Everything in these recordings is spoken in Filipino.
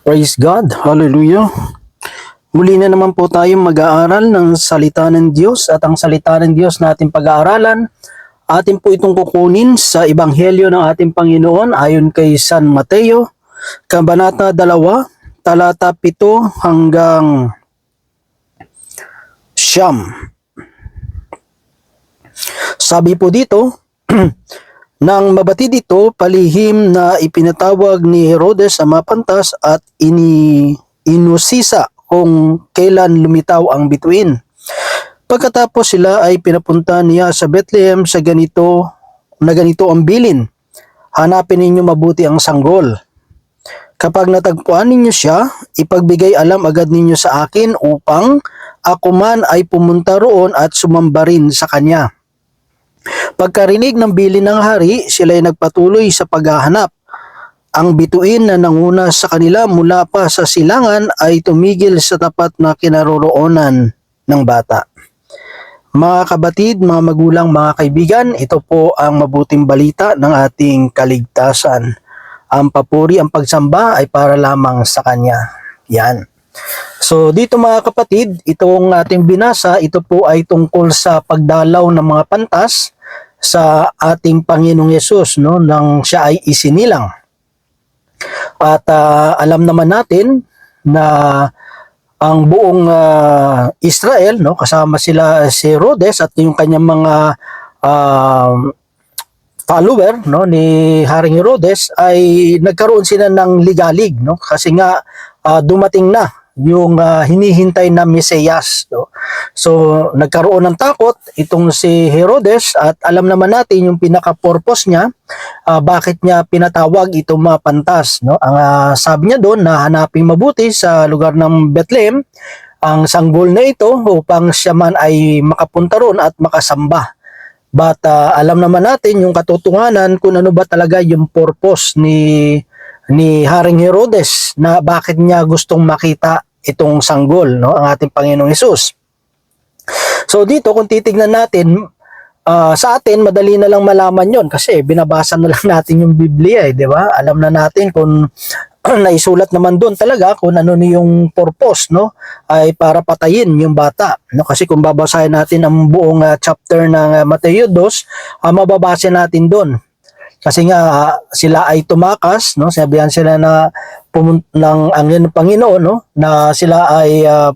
Praise God. Hallelujah. Muli na naman po tayong mag-aaral ng salita ng Diyos at ang salita ng Diyos na ating pag-aaralan atin po itong kukunin sa Ebanghelyo ng ating Panginoon ayon kay San Mateo, Kabanata 2, talata 7 hanggang siyam. Sabi po dito, Nang mabati dito, palihim na ipinatawag ni Herodes sa mapantas at ini inusisa kung kailan lumitaw ang bituin. Pagkatapos sila ay pinapunta niya sa Bethlehem sa ganito na ganito ang bilin. Hanapin ninyo mabuti ang sanggol. Kapag natagpuan ninyo siya, ipagbigay alam agad ninyo sa akin upang ako man ay pumunta roon at sumamba rin sa kanya. Pagkarinig ng bilin ng hari, sila ay nagpatuloy sa paghahanap. Ang bituin na nanguna sa kanila mula pa sa silangan ay tumigil sa tapat na kinaroroonan ng bata. Mga kabatid, mga magulang, mga kaibigan, ito po ang mabuting balita ng ating kaligtasan. Ang papuri, ang pagsamba ay para lamang sa Kanya. Yan. So dito mga kapatid, itong ating binasa, ito po ay tungkol sa pagdalaw ng mga pantas sa ating Panginoong Yesus no nang siya ay isinilang. At ah, alam naman natin na ang buong ah, Israel no kasama sila si Herodes at yung kanyang mga um, follower no ni Haring Herodes ay nagkaroon sila ng ligalig no kasi nga ah, dumating na yung ah, hinihintay na Mesiyas no? So nagkaroon ng takot itong si Herodes at alam naman natin yung pinaka-purpose niya ah, bakit niya pinatawag itong mga pantas no? Ang ah, sabi niya doon na hanaping mabuti sa lugar ng Bethlehem ang sanggol na ito upang siya man ay makapunta roon at makasamba. But ah, alam naman natin yung katotohanan kung ano ba talaga yung purpose ni ni Haring Herodes na bakit niya gustong makita itong sanggol no ang ating Panginoong Hesus. So dito kung titignan natin ah, sa atin madali na lang malaman 'yon kasi binabasa na lang natin yung Biblia eh, 'di ba? Alam na natin kung naisulat naman doon talaga kung ano yung purpose no ay para patayin yung bata no kasi kung babasahin natin ang buong ah, chapter ng ah, Mateo 2 ah, mababasa natin doon kasi nga sila ay tumakas no? Sabihan sila na pumun- ng ang ng Panginoon no? Na sila ay ah,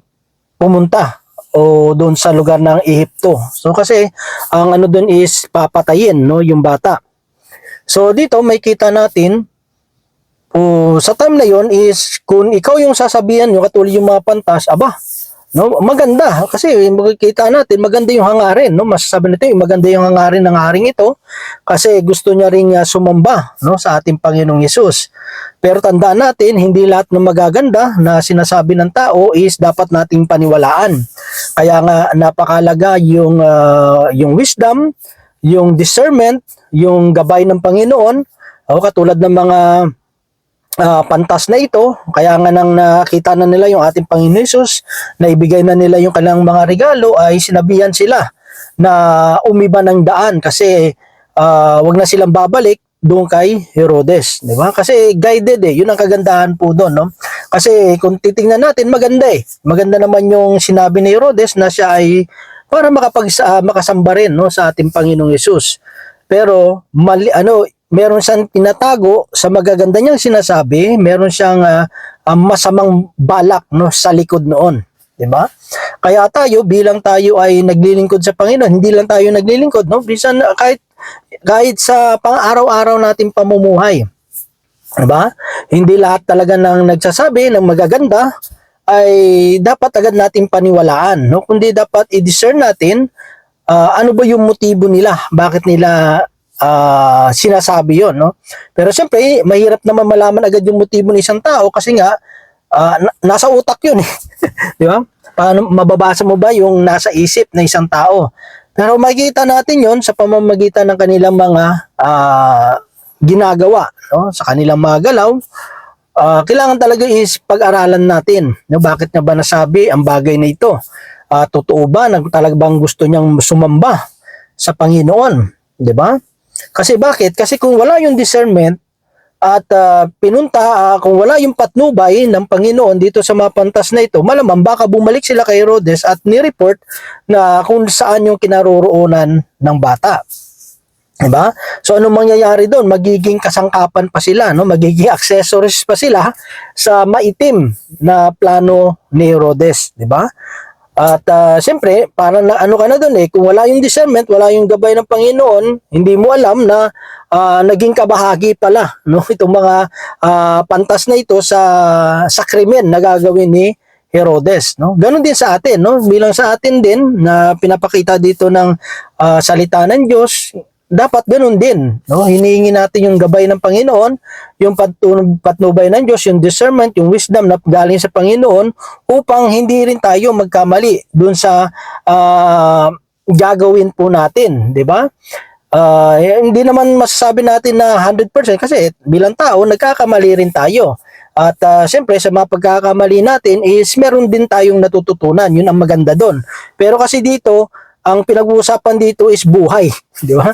pumunta o doon sa lugar ng Ehipto. So kasi ang ano doon is papatayin no? Yung bata. So dito may kita natin o sa time na yon is kung ikaw yung sasabihan yung katulad yung mga pantas, aba, no, maganda kasi makikita natin maganda yung hangarin, no? Masasabi natin maganda yung hangarin ng haring ito kasi gusto niya ring uh, sumamba, no, sa ating Panginoong Yesus. Pero tandaan natin, hindi lahat ng magaganda na sinasabi ng tao is dapat nating paniwalaan. Kaya nga napakalaga yung ah, yung wisdom, yung discernment, yung gabay ng Panginoon, o katulad ng mga ah, pantas na ito, kaya nga nang nakita na nila yung ating Panginoon Jesus, na ibigay na nila yung kanilang mga regalo, ay sinabihan sila na umiba ng daan kasi ah, wag na silang babalik doon kay Herodes, di ba? Kasi guided eh, yun ang kagandahan po doon, no? Kasi kung titingnan natin, maganda eh. Maganda naman yung sinabi ni Herodes na siya ay para makapag ah, makasamba rin no sa ating Panginoong Yesus. Pero mali ano meron siyang tinatago sa magaganda niyang sinasabi, meron siyang ah, ah, masamang balak no sa likod noon, 'di ba? Kaya tayo bilang tayo ay naglilingkod sa Panginoon, hindi lang tayo naglilingkod, no? Bisan ah, kahit kahit sa pang-araw-araw nating pamumuhay. 'Di ba? Hindi lahat talaga ng nagsasabi ng magaganda ay dapat agad nating paniwalaan, no? Kundi dapat i-discern natin ah, ano ba yung motibo nila, bakit nila ah, sinasabi yon no? Pero siyempre, mahirap naman malaman agad yung motibo ng isang tao kasi nga na- nasa utak yun eh. Di ba? Paano mababasa mo ba yung nasa isip ng isang tao? Pero makikita natin yon sa pamamagitan ng kanilang mga ah, ginagawa, no? Sa kanilang mga galaw. Ah, kailangan talaga is pag-aralan natin, no? Bakit niya ba nasabi ang bagay na ito? Ah, totoo ba na talagang gusto niyang sumamba sa Panginoon, 'di ba? Kasi bakit? Kasi kung wala yung discernment, at ah, pinunta ah, kung wala yung patnubay ng Panginoon dito sa mga pantas na ito, malamang baka bumalik sila kay Herodes at ni-report na kung saan yung kinaroroonan ng bata. Diba? So ano mangyayari doon? Magiging kasangkapan pa sila, no? Magiging accessories pa sila sa maitim na plano ni Herodes, 'di ba? At ah, siyempre, para na ano ka na doon eh, kung wala yung discernment, wala yung gabay ng Panginoon, hindi mo alam na ah, naging kabahagi pala no itong mga ah, pantas na ito sa sa krimen na gagawin ni Herodes, no? Ganon din sa atin, no? Bilang sa atin din na pinapakita dito ng ah, salita ng Diyos, dapat ganun din, no? Hinihingi natin yung gabay ng Panginoon, yung patun- patnubay ng Diyos, yung discernment, yung wisdom na galing sa Panginoon upang hindi rin tayo magkamali dun sa ah, gagawin po natin, ba? Ah, eh, hindi naman masasabi natin na 100% kasi bilang tao nagkakamali rin tayo. At ah, siyempre sa mga pagkakamali natin is meron din tayong natututunan. Yun ang maganda doon. Pero kasi dito, ang pinag-uusapan dito is buhay, di ba?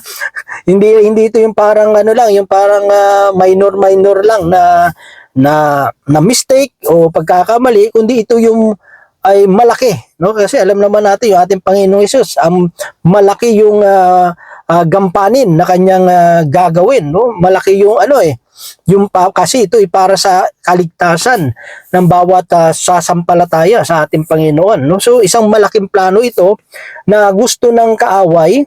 hindi hindi ito yung parang ano lang, yung parang minor minor lang na na na mistake o pagkakamali, kundi ito yung ay malaki, no? Kasi alam naman natin yung ating Panginoong Hesus, ang malaki yung ah, ah, gampanin na kanyang ah, gagawin, no? Malaki yung ano eh, yung pa, kasi ito ay para sa kaligtasan ng bawat ah, sasampalataya sa ating Panginoon, no? So isang malaking plano ito na gusto ng kaaway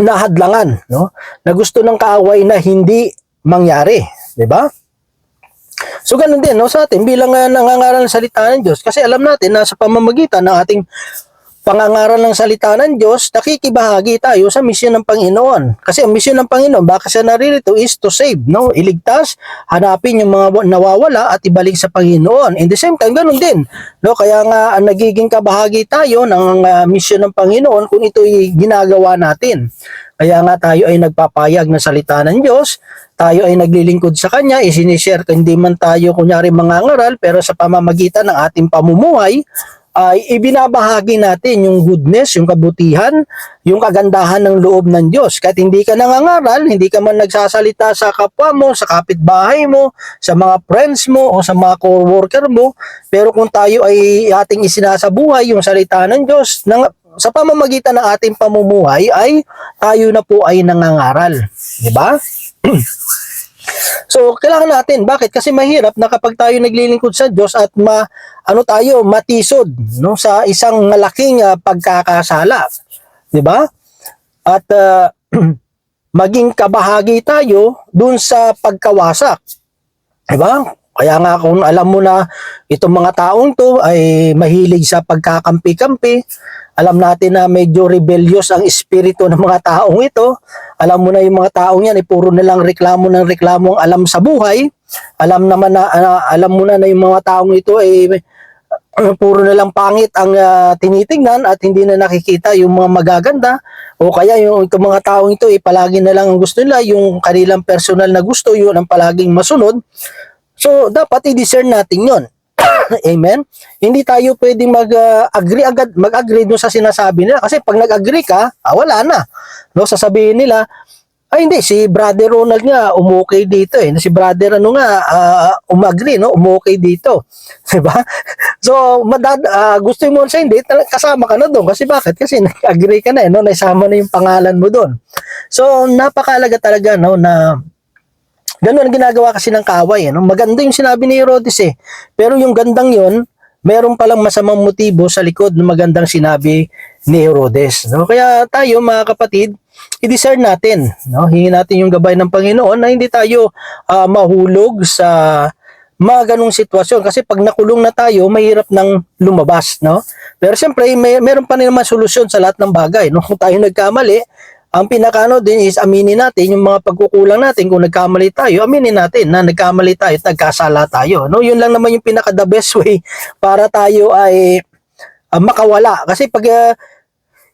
na hadlangan, no? Na gusto ng kaaway na hindi mangyari, 'di ba? So ganun din no sa atin bilang uh, nangangaral ng salita ng Diyos kasi alam natin na sa pamamagitan ng ating pangangaral ng salita ng Diyos, nakikibahagi tayo sa misyon ng Panginoon. Kasi ang misyon ng Panginoon, baka siya naririto is to save, no? Iligtas, hanapin yung mga wa- nawawala at ibalik sa Panginoon. In the same time, ganun din. No? Kaya nga ang nagiging kabahagi tayo ng uh, misyon ng Panginoon kung ito'y ginagawa natin. Kaya nga tayo ay nagpapayag ng salita ng Diyos, tayo ay naglilingkod sa Kanya, isinishare hindi man tayo kunyari mangangaral, pero sa pamamagitan ng ating pamumuhay, ay ibinabahagi natin yung goodness, yung kabutihan, yung kagandahan ng loob ng Diyos. Kahit hindi ka nangangaral, hindi ka man nagsasalita sa kapwa mo, sa kapitbahay mo, sa mga friends mo, o sa mga co-worker mo, pero kung tayo ay ating isinasabuhay yung salita ng Diyos, nang, sa pamamagitan ng ating pamumuhay ay tayo na po ay nangangaral. Di ba? So, kailangan natin. Bakit? Kasi mahirap na kapag tayo naglilingkod sa Diyos at ma, ano tayo, matisod no, sa isang malaking ah, pagkakasala. Ba? At ah, maging kabahagi tayo dun sa pagkawasak. Di ba? Kaya nga kung alam mo na itong mga taong to ay mahilig sa pagkakampi-kampi, alam natin na medyo rebellious ang espiritu ng mga taong ito. Alam mo na yung mga taong yan, ay puro nilang reklamo ng reklamo ang alam sa buhay. Alam naman na, ah, alam mo na na yung mga taong ito ay uh, puro nilang pangit ang ah, tinitingnan at hindi na nakikita yung mga magaganda o kaya yung itong mga taong ito ay palagi na lang ang gusto nila yung kanilang personal na gusto yun ang palaging masunod so dapat i-discern natin yon Amen. Hindi tayo pwedeng mag-agree agad, mag-agree dun sa sinasabi nila kasi pag nag-agree ka, ah, wala na. No, sasabihin nila, ay hindi si Brother Ronald nga umukay dito eh. Si Brother ano nga ah, umagri no, umukay dito. 'Di ba? So, madad ah, gusto mo sa hindi kasama ka na doon kasi bakit? Kasi nag-agree ka na eh, no, naisama na yung pangalan mo doon. So, napakalaga talaga no na Ganun ang ginagawa kasi ng kaway. Ano? Maganda yung sinabi ni Herodes eh. Pero yung gandang yon meron palang masamang motibo sa likod ng magandang sinabi ni Herodes. No? Kaya tayo mga kapatid, i-discern natin. No? Hingin natin yung gabay ng Panginoon na hindi tayo ah, mahulog sa mga ganong sitwasyon. Kasi pag nakulong na tayo, mahirap nang lumabas. No? Pero siyempre, may, meron pa rin naman solusyon sa lahat ng bagay. No? Kung tayo nagkamali, ang pinakano din is aminin natin yung mga pagkukulang natin kung nagkamali tayo, aminin natin na nagkamali tayo at nagkasala tayo. No, yun lang naman yung pinaka the best way para tayo ay ah, makawala. Kasi pag ah,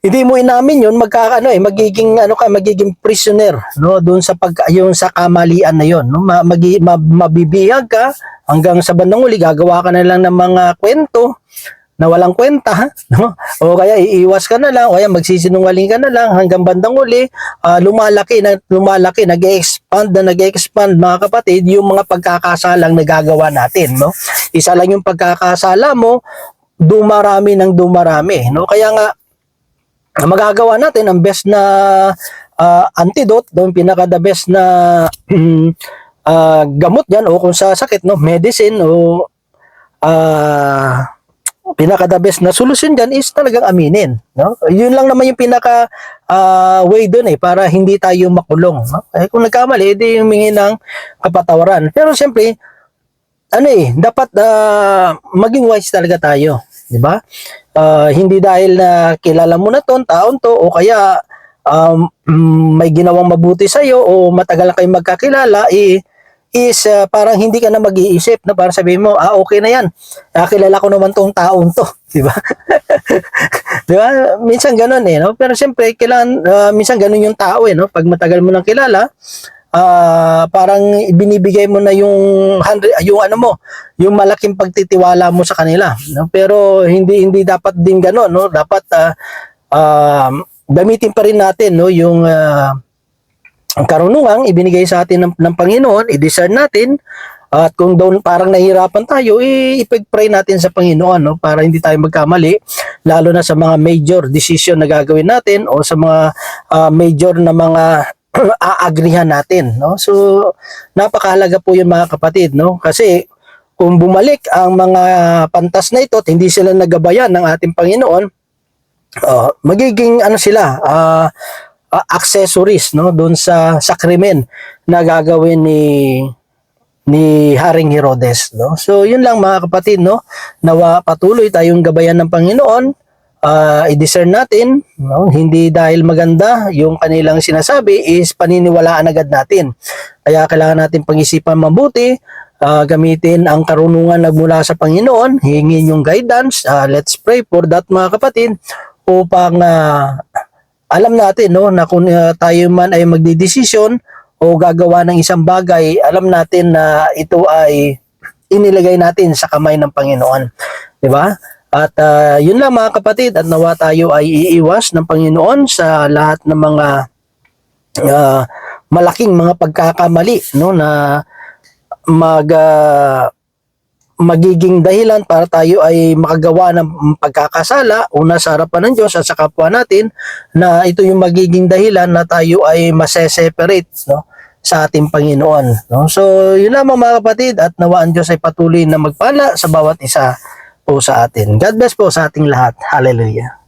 hindi mo inamin yun, magkakaano eh, magiging ano ka, magiging prisoner, no, doon sa pag yung sa kamalian na yun, no, Ma, magi, ma- mabibihag ka hanggang sa bandang uli gagawa ka na lang ng mga kwento na walang kwenta, no? O kaya iiwas ka na lang, o kaya magsisinungaling ka na lang hanggang bandang uli, ah, lumalaki na lumalaki, nag-expand na nag-expand mga kapatid, yung mga pagkakasalang nagagawa natin, no? Isa lang yung pagkakasala mo, dumarami ng dumarami, no? Kaya nga magagawa natin ang best na ah, antidote, doon pinaka the best na ah, gamot diyan o kung sa sakit no, medicine o ah pinaka the best na solusyon diyan is talagang aminin, no? Yun lang naman yung pinaka ah, way doon eh para hindi tayo makulong, no? Eh kung nagkamali, edi humingi ng kapatawaran. Pero siyempre, ano eh, dapat ah, maging wise talaga tayo, di ba? Ah, hindi dahil na kilala mo na ton taon to o kaya um, mm, may ginawang mabuti sa iyo o matagal na kayo magkakilala eh is ah, parang hindi ka na mag-iisip na parang sabihin mo ah okay na yan. Ah, kilala ko naman tong taon to. Di ba? Di ba? Minsan ganun eh no? Pero siyempre kailangan ah, minsan ganun yung tao eh no? Pag matagal mo nang kilala ah parang binibigay mo na yung hundred yung ano mo yung malaking pagtitiwala mo sa kanila no? Pero hindi hindi dapat din gano'n no? Dapat ah, um, gamitin pa rin natin no? Yung ah, ang karunungang ibinigay sa atin ng, ng Panginoon i-discern natin at kung doon parang nahihirapan tayo i- ipag-pray natin sa Panginoon no para hindi tayo magkamali lalo na sa mga major decision na gagawin natin o sa mga ah, major na mga aagrihan natin no. So napakahalaga po yun mga kapatid no. Kasi kung bumalik ang mga pantas na ito at hindi sila nagabayan ng ating Panginoon uh, magiging ano sila ah, ah, accessories no doon sa sa na gagawin ni ni Haring Herodes no? So yun lang mga kapatid no? Nawa patuloy tayong gabayan ng Panginoon. Ah, i-discern natin no? Hindi dahil maganda yung kanilang sinasabi is paniniwalaan agad natin. Kaya kailangan natin pag-isipan mabuti ah, gamitin ang karunungan na mula sa Panginoon hingin yung guidance Ah, let's pray for that mga kapatid upang ah, alam natin no na kung uh, tayo man ay magdidesisyon o gagawa ng isang bagay, alam natin na ito ay inilagay natin sa kamay ng Panginoon. 'Di ba? At uh, yun lang mga kapatid, at nawa tayo ay iiwas ng Panginoon sa lahat ng mga uh, malaking mga pagkakamali no na mag uh, magiging dahilan para tayo ay makagawa ng pagkakasala una sa harapan ng Diyos at sa kapwa natin na ito yung magiging dahilan na tayo ay maseseparate no sa ating Panginoon no? So yun lamang mga kapatid at nawa ang Diyos ay patuloy na magpala sa bawat isa po sa atin. God bless po sa ating lahat. Hallelujah